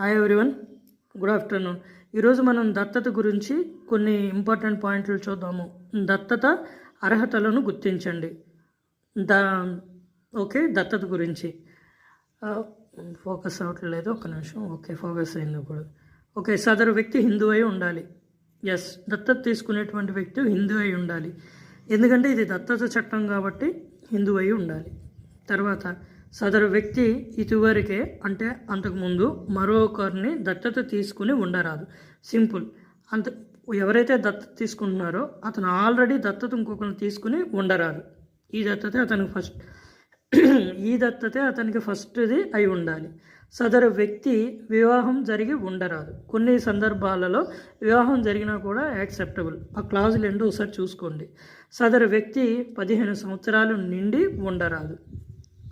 Hi everyone good afternoon ఈరోజు మనం దత్తత గురించి కొన్ని ఇంపార్టెంట్ పాయింట్లు చూద్దాము. దత్తత అర్హతలను గుర్తించండి. ద ఓకే దత్తత గురించి. ఫోకస్ అవ్వట్లేదు ఒక నిమిషం. ఓకే ఫోకస్ అయింది ఇప్పుడు. ఓకే సదరు వ్యక్తి హిందూ అయి ఉండాలి. ఎస్ దత్తత తీసుకునేటువంటి వ్యక్తి హిందూ అయి ఉండాలి. ఎందుకంటే ఇది దత్తత చట్టం కాబట్టి హిందూ అయి ఉండాలి. తర్వాత సదరు వ్యక్తి ఇదివరకే అంటే అంతకుముందు మరొకరిని దత్తత తీసుకుని ఉండరాదు. సింపుల్. అంత ఎవరైతే దత్తత తీసుకుంటున్నారో అతను ఆల్రెడీ దత్తత ఇంకొకరిని తీసుకుని ఉండరాదు. ఈ దత్తతే అతనికి ఫస్ట్ ఈ దత్తతే అతనికి ఫస్ట్ది అయి ఉండాలి. సదరు వ్యక్తి వివాహం జరిగి ఉండరాదు. కొన్ని సందర్భాలలో వివాహం జరిగినా కూడా యాక్సెప్టబుల్. ఆ క్లాజులు ఏంటో ఒకసారి చూసుకోండి. సదరు వ్యక్తి పదిహేను సంవత్సరాలు నిండి ఉండరాదు.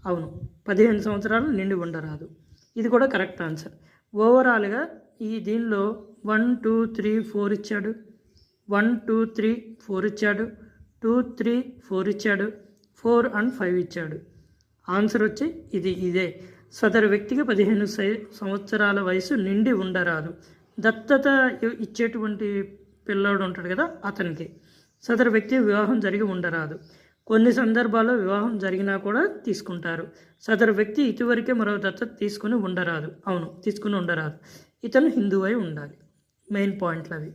అవును. పదిహేను సంవత్సరాలు నిండి ఉండరాదు. ఇది కూడా కరెక్ట్ ఆన్సర్. ఓవరాల్గా ఈ దీనిలో వన్ టూ త్రీ ఫోర్ ఇచ్చాడు. వన్ టూ త్రీ ఫోర్ ఇచ్చాడు. టూ త్రీ ఫోర్ ఇచ్చాడు. ఫోర్ అండ్ ఫైవ్ ఇచ్చాడు. ఆన్సర్ వచ్చి ఇది ఇదే. సదరు వ్యక్తికి పదిహేను సై- సంవత్సరాల వయసు నిండి ఉండరాదు. దత్తత ఇచ్చేటువంటి పిల్లోడు ఉంటాడు కదా అతనికి. సదరు వ్యక్తి వివాహం జరిగి ఉండరాదు. కొన్ని సందర్భాల్లో వివాహం జరిగినా కూడా తీసుకుంటారు. సదరు వ్యక్తి ఇటువరకే మరో దత్తత తీసుకుని ఉండరాదు. అవును తీసుకుని ఉండరాదు. ఇతను హిందువై ఉండాలి. మెయిన్ పాయింట్లు అవి